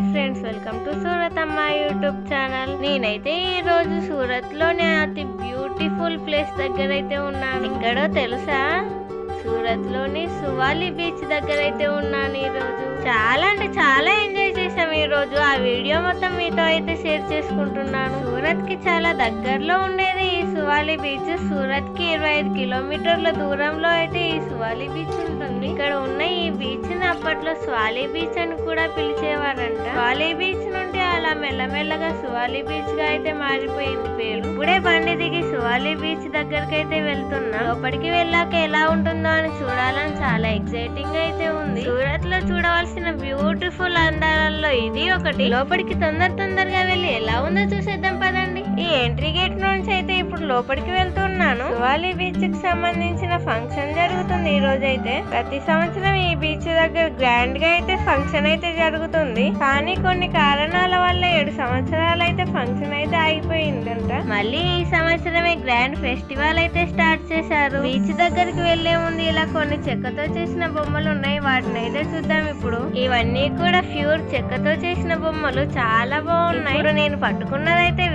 Hi friends welcome to Surat Amma YouTube channel. నేనైతే ఈ రోజు సూరత్లోనే అతి బ్యూటిఫుల్ ప్లేస్ దగ్గర అయితే ఉన్నాను. ఎక్కడో తెలుసా? సూరత్లోని సువాలి బీచ్ దగ్గర అయితే ఉన్నాను ఈ రోజు. చాలా అంటే చాలా ఎంజాయ్ చేసాం ఈ రోజు. ఆ వీడియో మొత్తం మీతో అయితే షేర్ చేసుకుంటున్నాను. సూరత్కి చాలా దగ్గరలో ఉండేది సువాలి బీచ్ సూరత్కి ఇరవై ఐదు కిలోమీటర్ల దూరంలో అయితే ఈ సువాలి బీచ్ ఉంటుంది. ఇక్కడ ఉన్న ఈ బీచ్ని అప్పట్లో స్వాలి బీచ్ అని కూడా పిలిచేవారంట. స్వాలి బీచ్ నుండి అలా మెల్లమెల్లగా సువాలి బీచ్గా అయితే మారిపోయింది పేరు. ఇప్పుడే బండి దిగి సువాలి బీచ్ దగ్గరికి అయితే వెళ్తున్నా. లోపలికి వెళ్ళాక ఎలా ఉంటుందో అని చూడాలని చాలా ఎక్సైటింగ్ అయితే ఉంది. సూరత్లో చూడవలసిన బ్యూటిఫుల్ అందాలలో ఇది ఒకటి. లోపలికి తొందర తొందరగా వెళ్ళి ఎలా ఉందో చూసేద్దాం పదండి. ఈ ఎంట్రీ గేట్ నుంచి అయితే ఇప్పుడు లోపలికి వెళ్తున్నాను. సువాలి బీచ్కి సంబంధించిన ఫంక్షన్ జరుగుతుంది ఈ రోజు అయితే ప్రతి సంవత్సరం ఈ బీచ్ దగ్గర గ్రాండ్గా అయితే ఫంక్షన్ అయితే జరుగుతుంది. కానీ కొన్ని కారణాల వల్ల ఏడు సంవత్సరాలు అయితే ఫంక్షన్ అయితే ఆగిపోయిందంట మళ్ళీ ఈ సంవత్సరమే గ్రాండ్ ఫెస్టివల్ అయితే స్టార్ట్ చేశారు. బీచ్ దగ్గరికి వెళ్ళే ముందు ఇలా కొన్ని చెక్కతో చేసిన బొమ్మలు ఉన్నాయి. వాటిని అయితే చూద్దాం ఇప్పుడు. ఇవన్నీ కూడా ప్యూర్ చెక్కతో చేసిన బొమ్మలు. చాలా బాగున్నాయి. ఇప్పుడు నేను పట్టుకున్నదైతే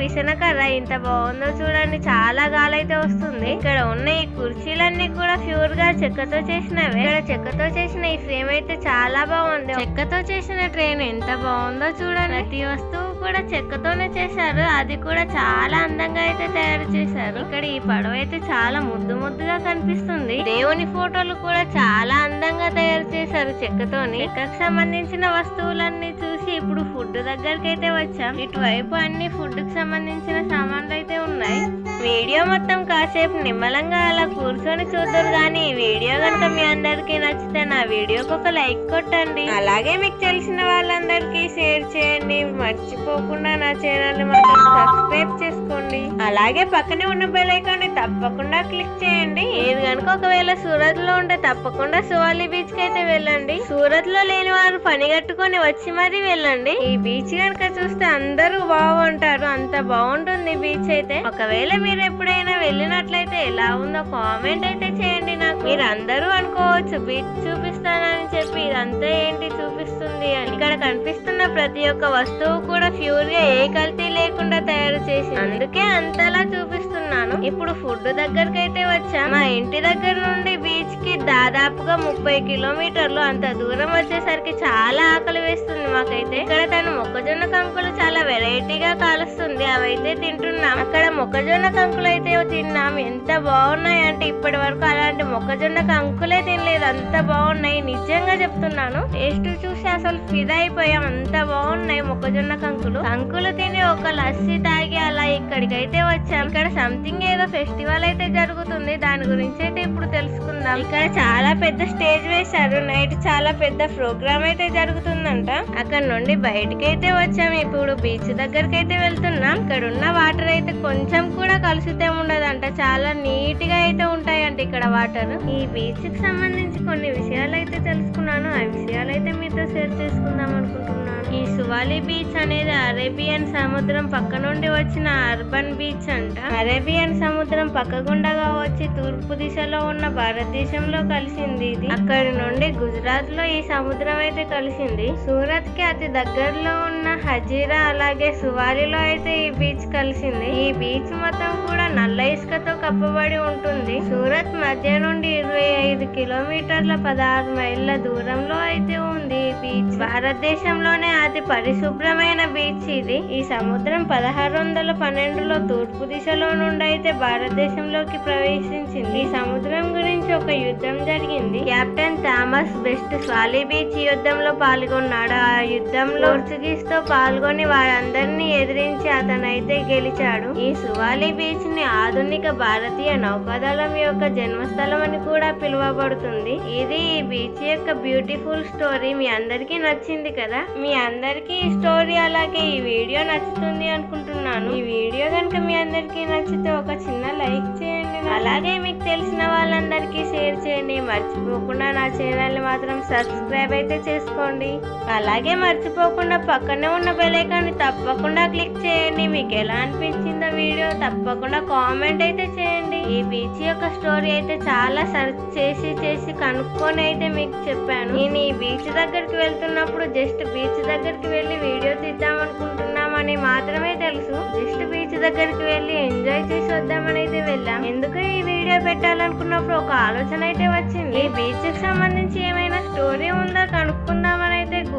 విసనకర్ర ఇంత బాగుందో చూడండి చాలా గాలైతే వస్తుంది. ఇక్కడ ఉన్న ఈ కుర్చీలన్నీ కూడా ప్యూర్గా చెక్కతో చేసినవే. ఇక్కడ చెక్కతో చేసిన ఈ ఫ్రేమ్ అయితే చాలా బాగుంది. చెక్కతో చేసిన ట్రైన్ ఎంత బాగుందో చూడండి. ప్రతి వస్తువు కూడా చెక్కతోనే చేశారు. అది కూడా చాలా అందంగా అయితే తయారు చేశారు. ఇక్కడ ఈ పడవ అయితే చాలా ముద్దు ముద్దుగా కనిపిస్తుంది. దేవుని ఫోటోలు కూడా చాలా అందంగా తయారు చేశారు చెక్కతోని. చెక్కకు సంబంధించిన వస్తువులన్నీ చూసి ఇప్పుడు ఫుడ్ దగ్గరికి అయితే వచ్చాం. ఇటువైపు అన్ని ఫుడ్కి సంబంధించిన సామాన్లు అయితే ఉన్నాయి. వీడియో మొత్తం కాసేపు నిమ్మలంగా అలా కూర్చొని చూద్దరు కానీ వీడియో కనుక మీ అందరికీ నచ్చితే నా వీడియోకి ఒక లైక్ కొట్టండి. అలాగే మీకు తెలిసిన వాళ్ళందరికీ షేర్ చేయండి. మర్చిపోకుండా నా ఛానల్ని మాత్రం సబ్స్క్రైబ్ చేసుకోండి. అలాగే పక్కనే ఉన్న బెల్ తప్పకుండా క్లిక్ చేయండి. ఏది కనుక ఒకవేళ సూరత్లో ఉంటే తప్పకుండా సువాలి బీచ్కి అయితే వెళ్ళండి. సూరత్లో లేని వారు పని కట్టుకొని వచ్చి మరీ వెళ్ళండి. ఈ బీచ్ కనుక చూస్తే అందరూ బాగుంటారు అంత బాగుంటుంది. బీచ్ అయితే. ఒకవేళ మీరు ఎప్పుడైనా వెళ్ళినట్లయితే ఎలా ఉందో కామెంట్ అయితే చేయండి నాకు. మీరు అందరూ అనుకోవచ్చు బీచ్ చూపిస్తానని చెప్పి ఇదంతా ఏంటి చూపిస్తుంది అని. ఇక్కడ కనిపిస్తున్న ప్రతి ఒక్క వస్తువు కూడా ప్యూర్గా ఏ కల్తీ లేకుండా తయారు చేసి అందుకే అంతలా చూపిస్తున్నాను. ఇప్పుడు ఫుడ్ దగ్గరికి అయితే వచ్చా. మా ఇంటి దగ్గర నుండి బీచ్కి దాదాపుగా ముప్పై కిలోమీటర్లు అంత దూరం వచ్చేసరికి చాలా ఆకలి వేస్తుంది మాకైతే. ఇక్కడ తను మొక్కజొన్న కంకులు చాలా వెరైటీగా కాలుస్తుంది. అవైతే తింటున్నాం. అక్కడ మొక్కజొన్న కంకులు అయితే తిన్నాం. ఎంత బాగున్నాయి అంటే ఇప్పటి వరకు అలాంటి మొక్కజొన్న కంకులే తినలేదు. అంత బాగున్నాయి. నిజంగా చెప్తున్నాను. టేస్ట్ చూసి అసలు ఫిదా అయిపోయాం. అంత బాగున్నాయి మొక్కజొన్న కంకులు. కంకులు తిని ఒక లస్సీ తాగి అలా ఇక్కడికైతే వచ్చాం. ఇక్కడ సంథింగ్ ఏదో ఫెస్టివల్ అయితే జరుగుతుంది. దాని గురించి అయితే ఇప్పుడు తెలుసుకుందాం. ఇక్కడ చాలా పెద్ద స్టేజ్ వేశారు. నైట్ చాలా పెద్ద ప్రోగ్రామ్ అయితే జరుగుతుందంట. అక్కడ నుండి బయటకి అయితే వచ్చాం. ఇప్పుడు బీచ్ దగ్గరికి అయితే వెళ్తున్నాం. ఇక్కడ ఉన్న వాటర్ అయితే కొంచెం కూడా కలుషితం ఉండదంట. చాలా నీట్గా అయితే ఉంటాయంట ఇక్కడ వాటర్. ఈ బీచ్కి సంబంధించి కొన్ని విషయాలు అయితే తెలుసుకున్నాను. ఆ విషయాలు అయితే మీతో షేర్ చేసుకుందాం అనుకుంటున్నాను. ఈ సువాలి బీచ్ అనేది అరేబియన్ సముద్రం పక్క నుండి వచ్చిన అర్బన్ బీచ్ అంట. అరేబియన్ సముద్రం పక్క గుండగా వచ్చి తూర్పు దిశలో ఉన్న భారతదేశంలో కలిసింది ఇది. అక్కడి నుండి గుజరాత్లో ఈ సముద్రం అయితే కలిసింది. సూరత్కి అతి దగ్గరలో ఉన్న హజీరా అలాగే సువాలిలో అయితే ఈ బీచ్ కలిసింది. ఈ బీచ్ మొత్తం కూడా నల్ల ఇసుకతో కప్పబడి ఉంటుంది. సూరత్ మధ్య నుండి ఇరవై ఐదు కిలోమీటర్ల పదహారు మైళ్ళ దూరంలో అయితే ఉంది బీచ్ భారతదేశంలోనే అతి పరిశుభ్రమైన బీచ్ ఇది. ఈ సముద్రం పదహారు వందల పన్నెండులో తూర్పు దిశలో నుండి అయితే భారతదేశంలోకి ప్రవేశించింది. ఈ సముద్రం గురించి ఒక యుద్ధం జరిగింది. Captain Thomas Best Swally beach యుద్ధంలో పాల్గొన్నాడు. ఆ యుద్ధంలో పోర్చుగీస్తో పాల్గొని వారందరినీ ఎదిరించి అతనైతే గెలిచాడు. ఈ సువాలి బీచ్ని ఆధునిక భారతీయ నౌకాదళం యొక్క జన్మస్థలం అని కూడా పిలువబడుతుంది. ఇది ఈ బీచ్ యొక్క బ్యూటిఫుల్ స్టోరీ. మీ అందరికీ నచ్చింది కదా? మీ అందరికీ ఈ స్టోరీ అలాగే ఈ వీడియో నచ్చుతుంది అనుకుంటున్నాను. ఈ వీడియో కనుక మీ అందరికీ నచ్చితే ఒక చిన్న లైక్ చేయండి. అలాగే మీకు తెలిసిన వాళ్ళందరికీ షేర్ చేయండి. మర్చిపోకుండా నా ఛానల్ని మాత్రం సబ్స్క్రైబ్ అయితే చేసుకోండి. అలాగే మర్చిపోకుండా పక్కనే ఉన్న బెలైకాన్ని తప్పకుండా క్లిక్ చేయండి. మీకు ఎలా అనిపించిందో వీడియో తప్పకుండా కామెంట్ అయితే చేయండి. ఈ బీచ్ యొక్క స్టోరీ అయితే చాలా సర్చ్ చేసి చేసి కనుక్కొని అయితే మీకు చెప్పాను. నేను ఈ బీచ్ దగ్గరికి వెళ్తున్నప్పుడు జస్ట్ బీచ్ దగ్గరికి వెళ్ళి వీడియో తీద్దామనుకుంటున్నామని మాత్రమే తెలుసు. జస్ట్ బీచ్ దగ్గరికి వెళ్ళి ఎంజాయ్ చేసి వద్దామని అయితే వెళ్ళాం. ఎందుకు ఈ వీడియో పెట్టాలనుకున్నప్పుడు ఒక ఆలోచన అయితే వచ్చింది. ఈ బీచ్కి సంబంధించి ఏమైనా స్టోరీ ఉందా కనుక్కుందాం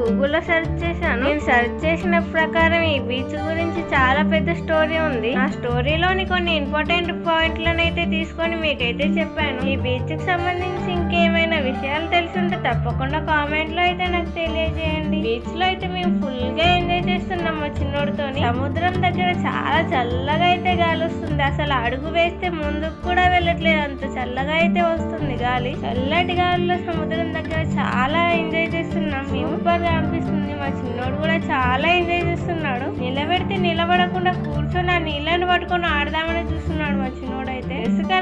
గూగుల్లో సెర్చ్ చేశాను. నేను సెర్చ్ చేసిన ప్రకారం ఈ బీచ్ గురించి చాలా పెద్ద స్టోరీ ఉంది. ఆ స్టోరీలోని కొన్ని ఇంపార్టెంట్ పాయింట్లను అయితే తీసుకొని మీకైతే చెప్పాను. ఈ బీచ్కి సంబంధించి ఇంకేమైనా విషయాలు తెలిసి ఉంటే తప్పకుండా కామెంట్లో అయితే నాకు తెలియజేయండి. బీచ్లో అయితే మేము ఫుల్గా ఎంజాయ్ చేస్తున్నాం మా చిన్నోడితో సముద్రం దగ్గర చాలా చల్లగా అయితే గాలి వస్తుంది. అసలు అడుగు వేస్తే ముందుకు కూడా వెళ్ళట్లేదు. అంత చల్లగా అయితే వస్తుంది గాలి. చల్లటి గాలిలో సముద్రం దగ్గర చాలా ఎంజాయ్ చేస్తున్నాం. మేము అనిపిస్తుంది మా చిన్నోడు కూడా చాలా ఎంజాయ్ చేస్తున్నాడు. నిలబెడితే నిలబడకుండా కూర్చొని ఆ నీళ్ళని పట్టుకొని ఆడదామని చూస్తున్నాడు మా చిన్నోడైతే. ఇసుక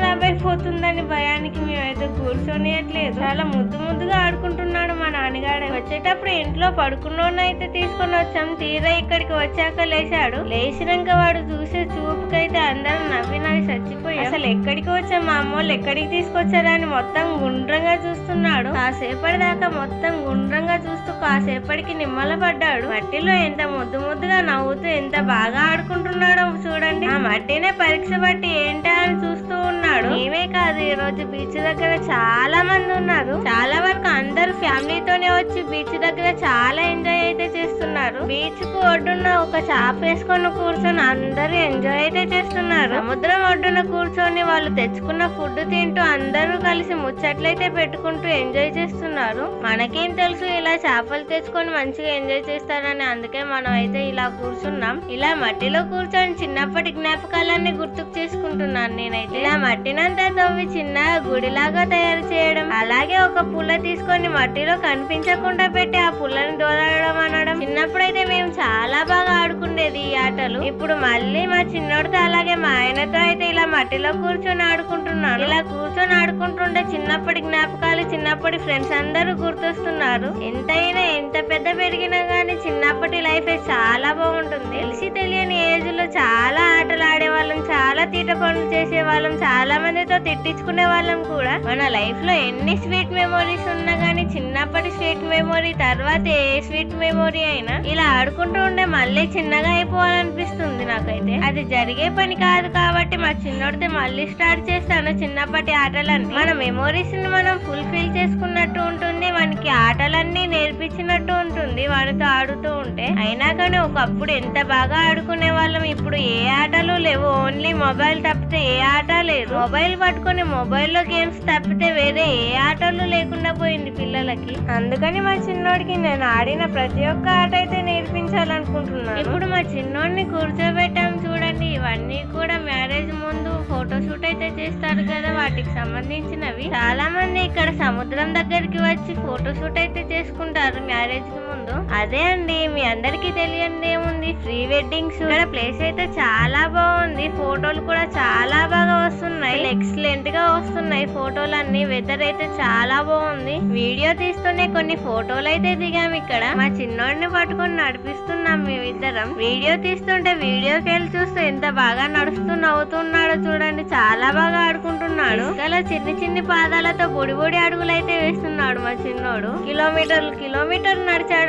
పోతుందని భయానికి మేమైతే కూర్చొనియట్లేదు. చాలా ముద్దు ముద్దుగా ఆడుకుంటున్నాడు మా నాన్నగాడ. వచ్చేటప్పుడు ఇంట్లో పడుకున్నోన్న అయితే తీసుకొని వచ్చాం. తీరా ఇక్కడికి వచ్చాక లేచాడు. లేచినాక వాడు చూసే చూపుకైతే అందరూ నవ్వి నవ్వి చచ్చిపోయి. అసలు ఎక్కడికి వచ్చాం? మా అమ్మోళ్ళు ఎక్కడికి తీసుకొచ్చారా అని మొత్తం గుండ్రంగా చూస్తున్నాడు. కాసేపటి దాకా మొత్తం గుండ్రంగా చూస్తూ కాసేపటికి నిమ్మల పడ్డాడు మట్టిలో ఎంత ముద్దు ముద్దుగా నవ్వుతూ ఎంత బాగా ఆడుకుంటున్నాడో చూడండి. ఆ మట్టినే పరీక్ష బట్టి ఏంటా అని చూస్తూ ఉన్నాడు. ఏమే కాదు ఈ రోజు బీచ్ దగ్గర చాలా మంది ఉన్నారు. చాలా వరకు అందరూ ఫ్యామిలీతోనే వచ్చి బీచ్ దగ్గర చాలా ఎంజాయ్ అయితే చేస్తున్నారు. బీచ్కు ఒడ్డున ఒక చాప వేసుకొని కూర్చొని అందరూ ఎంజాయ్ అయితే చేస్తున్నారు. సముద్రం ఒడ్డున కూర్చొని వాళ్ళు తెచ్చుకున్న ఫుడ్ తింటూ అందరూ కలిసి ముచ్చట్లయితే పెట్టుకుంటూ ఎంజాయ్ చేస్తున్నారు. మనకేం తెలుసు ఇలా చేపలు తెచ్చుకొని మంచిగా ఎంజాయ్ చేస్తారని అందుకే మనం అయితే ఇలా కూర్చున్నాం. ఇలా మట్టిలో కూర్చొని చిన్నప్పటి జ్ఞాపకాలన్నీ గుర్తుకు చేసుకుంటున్నాను నేనైతే. ఇలా మట్టినంతా తవ్వి చిన్న గుడిలాగా తయారు చేయడం అలాగే ఒక పుల్ల తీసుకొని మట్టిలో కనిపించకుండా పెట్టి ఆ పుల్లని దోలడం అనడం చిన్నప్పుడైతే మేము చాలా బాగా ఆడుకుండేది ఈ ఆటలు. ఇప్పుడు మళ్ళీ మా చిన్నోడితో అలాగే మా ఆయనతో అయితే ఇలా మట్టిలో కూర్చొని ఆడుకుంటున్నాను. ఇలా కూర్చొని ఆడుకుంటుంటే చిన్నప్పటి జ్ఞాపకాలు చిన్నప్పటి ఫ్రెండ్స్ అందరూ గుర్తొస్తున్నారు. ఎంతైనా ఎంత పెద్ద పెరిగినా గానీ చిన్నప్పటి లైఫ్ చాలా బాగుంటుంది. తెలిసి తెలియని ఏజ్లో చాలా ఆటలు ఆడేవాళ్ళం చాలా తీట పనులు చేసే వాళ్ళం చాలా మందితో తిట్టించుకునే వాళ్ళం కూడా. మన లైఫ్లో ఎన్ని స్వీట్ మెమోరీస్ ఉన్నా గానీ చిన్నప్పటి స్వీట్ మెమోరీ తర్వాత ఏ స్వీట్ మెమోరీ అయినా ఇలా ఆడుకుంటూ ఉండే మళ్ళీ చిన్నగా అయిపోవాలనిపిస్తుంది. నాకైతే. అది జరిగే పని కాదు కాబట్టి మా చిన్నోడితే మళ్ళీ స్టార్ట్ చేస్తాను చిన్నప్పటి ఆటలన్నీ. మన మెమోరీస్ని మనం ఫుల్ఫిల్ చేసుకున్నట్టు ఉంటుంది మనకి ఆటలన్నీ నేర్పించినట్టు ఉంటుంది వాడితో ఆడుతూ ఉంటే. అయినా కానీ ఒకప్పుడు ఎంత బాగా ఆడుకునే వాళ్ళం ఇప్పుడు ఏ ఆటలు లేవు. ఓన్లీ మొబైల్ తప్పితే ఏ ఆట లేదు. మొబైల్ పట్టుకొని మొబైల్లో గేమ్స్ తప్పితే వేరే ఏ ఆటలు లేకుండా పోయింది పిల్లలకి. అందుకని మా చిన్నోడికి నేను ఆడిన ప్రతి ఒక్క ఆట అయితే నేర్పించాలనుకుంటున్నాను. ఇప్పుడు మా చిన్నోడిని కూర్చోబెట్టాం చూడండి. ఇవన్నీ కూడా మ్యారేజ్ ముందు ఫోటో షూట్ అయితే చేస్తారు కదా. వాటికి సంబంధించినవి. చాలా మంది ఇక్కడ సముద్రం దగ్గరికి వచ్చి ఫోటోషూట్ అయితే చేసుకుంటారు మ్యారేజ్కి ఉందో? అదే అండి మీ అందరికి తెలియంది ఏముంది? Pre weddings. ఇక్కడ ప్లేస్ అయితే చాలా బాగుంది. ఫోటోలు కూడా చాలా బాగా వస్తున్నాయి. ఎక్సలెంట్గా వస్తున్నాయి ఫోటోలు అన్ని వెదర్ అయితే చాలా బాగుంది. వీడియో తీస్తూనే కొన్ని ఫోటోలు అయితే దిగాం ఇక్కడ. మా చిన్నోడిని పట్టుకొని నడిపిస్తున్నాం మేమిద్దరం. వీడియో తీస్తుంటే వీడియోకి వెళ్ళి చూస్తే ఎంత బాగా నడుస్తూ నవ్వుతున్నాడో చూడండి. చాలా బాగా ఆడుకుంటున్నాడు. ఇలా చిన్ని చిన్ని పాదాలతో బుడి బుడి అడుగులు అయితే వేస్తున్నాడు మా చిన్నోడు. కిలోమీటర్లు కిలోమీటర్లు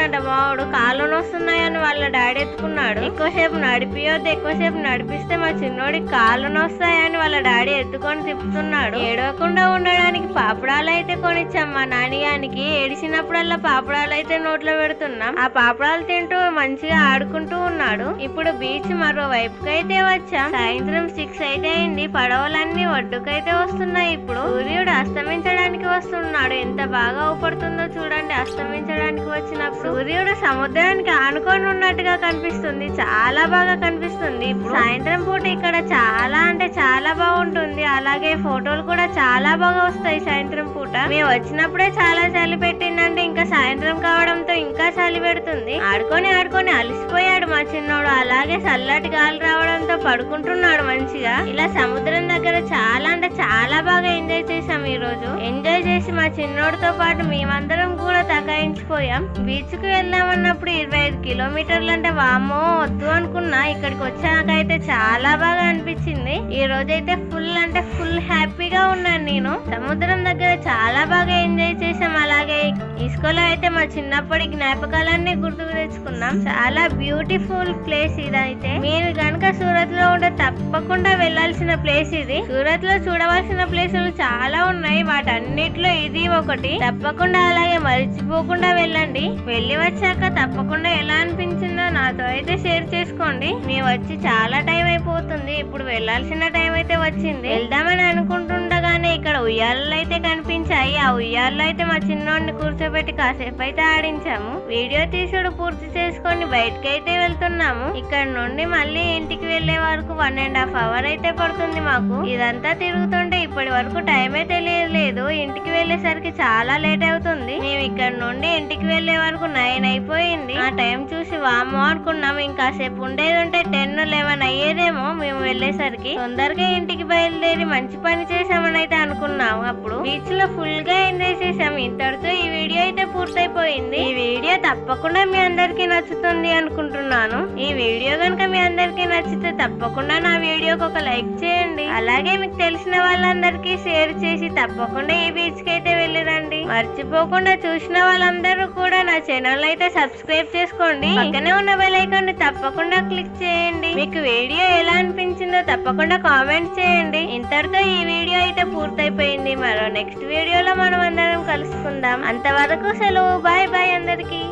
నడిచాడంట మావాడు కాళ్ళు నొస్తున్నాయని వాళ్ళ డాడీ ఎత్తుకున్నాడు. ఎక్కువసేపు నడిపియొద్దు ఎక్కువసేపు నడిపిస్తే మా చిన్నోడికి కాళ్ళు నొస్తాయని వాళ్ళ డాడీ ఎత్తుకొని తిప్పుతున్నాడు. ఏడవకుండా ఉండడానికి పాపడాలు అయితే కొనిచ్చాం మా నాన్నగానికి ఏడిచినప్పుడల్లా పాపడాలు అయితే నోట్లో పెడుతున్నాం. ఆ పాపడాలు తింటూ మంచిగా ఆడుకుంటూ ఉన్నాడు. ఇప్పుడు బీచ్ మరో వైపుకి అయితే వచ్చాం. సాయంత్రం సిక్స్ అయితే అయింది. పడవలన్నీ ఒడ్డుకైతే వస్తున్నాయి ఇప్పుడు. సూర్యుడు అస్తమించడానికి వస్తున్నాడు. ఎంత బాగా ఊపడుతుందో చూడండి. అస్తమించడానికి వచ్చినప్పుడు. సూర్యుడు సముద్రానికి ఆనుకొని ఉన్నట్టుగా కనిపిస్తుంది. చాలా బాగా కనిపిస్తుంది. సాయంత్రం పూట ఇక్కడ చాలా అంటే చాలా బాగుంటుంది. అలాగే ఫోటోలు కూడా చాలా బాగా వస్తాయి సాయంత్రం పూట. మేము వచ్చినప్పుడే చాలా చలి పెట్టిందంటే ఇంకా సాయంత్రం కావడంతో ఇంకా చలి పెడుతుంది. ఆడుకొని ఆడుకొని అలసిపోయాడు మా చిన్నోడు. అలాగే చల్లటి గాలి రావడంతో పడుకుంటున్నాడు మంచిగా. ఇలా సముద్రం దగ్గర చాలా అంటే చాలా బాగా ఎంజాయ్ చేసాం ఈ రోజు ఎంజాయ్ చేసి మా చిన్నోడితో పాటు మేమందరం కూడా మర్చిపోయాం. బీచ్కి వెళ్దామన్నప్పుడు ఇరవై ఐదు కిలోమీటర్లు అంటే వామ్మో వద్దు అనుకున్నా. ఇక్కడికి వచ్చాకైతే చాలా బాగా అనిపించింది. ఈ రోజైతే ఫుల్ అంటే ఫుల్ హ్యాపీగా ఉన్నాను నేను. సముద్రం దగ్గర చాలా బాగా ఎంజాయ్ చేసాం అలాగే ఇసుకలో అయితే మా చిన్నప్పటి జ్ఞాపకాలన్నీ గుర్తుకు తెచ్చుకున్నాం. చాలా బ్యూటిఫుల్ ప్లేస్ ఇదైతే. మీరు కనుక సూరత్లో తప్పకుండా వెళ్ళాల్సిన ప్లేస్ ఇది. సూరత్లో చూడవలసిన ప్లేసులు చాలా ఉన్నాయి. వాటన్నిటిలో ఇది ఒకటి. తప్పకుండా అలాగే మర్చిపోకుండా వెళ్ళండి. వెళ్ళి వచ్చాక తప్పకుండా ఎలా అనిపించిందో నాతో అయితే షేర్ చేసుకోండి. మేము వచ్చి చాలా టైం అయిపోతుంది. ఇప్పుడు వెళ్ళాల్సిన టైం అయితే వచ్చింది. వెళ్దామని అనుకుంటుండగానే ఇక్కడ ఉయ్యాలలు అయితే కనిపించాయి. ఆ ఉయ్యాలలో అయితే మా చిన్నోడిని కూర్చోబెట్టి కాసేపు అయితే ఆడించాము. వీడియో తీసుడు పూర్తి చేసుకొని బయటకి అయితే వెళ్తున్నాము. ఇక్కడ నుండి మళ్ళీ ఇంటికి వెళ్ళే వరకు వన్ అండ్ హాఫ్ అవర్ అయితే పడుతుంది మాకు. ఇదంతా తిరుగుతుంటే ఇప్పటి వరకు టైమే తెలియలేదు ఇంటికి వెళ్ళేసరికి చాలా లేట్ అవుతుంది. మేము ఇక్కడ నుండి ఇంటికి వెళ్ళే వరకు నైన్ అయిపోయింది. ఆ టైం చూసి వామో అనుకున్నాం. ఇంకాసేపు ఉండేది ఉంటే టెన్ లెవెన్ అయ్యేదేమో. మేము వెళ్ళేసరికి తొందరగా ఇంటికి బయలుదేరి మంచి పని చేసామని అయితే అనుకున్నాము అప్పుడు బీచ్లో ఫుల్గా ఎంజాయ్ చేసాం ఇంతటితో ఈ వీడియో అయితే పూర్తయిపోయింది. ఈ వీడియో తప్పకుండా మీ అందరికి నచ్చుతుంది అనుకుంటున్నాను. ఈ వీడియో కనుక మీ అందరికి నచ్చితే తప్పకుండా నా వీడియోకి ఒక లైక్ చేయండి. అలాగే మీకు తెలిసిన వాళ్ళందరికీ షేర్ చేసి తప్పకుండా ఈ బీచ్కి అయితే వెళ్ళిరండి. మర్చిపోకుండా చూసిన వాళ్ళందరూ కూడా నా ఛానల్ అయితే సబ్స్క్రైబ్ చేసుకోండి. పక్కనే ఉన్న బెల్ ఐకాన్ తప్పకుండా క్లిక్ చేయండి. మీకు వీడియో ఎలా అనిపించిందో తప్పకుండా కామెంట్ చేయండి. ఇంతటితో ఈ వీడియో అయితే పూర్తయిపోయింది. మరో నెక్స్ట్ వీడియోలో మనం అందరం కలుసుకుందాం. అంతవరకు సెలవు. బాయ్ బాయ్ అందరికీ.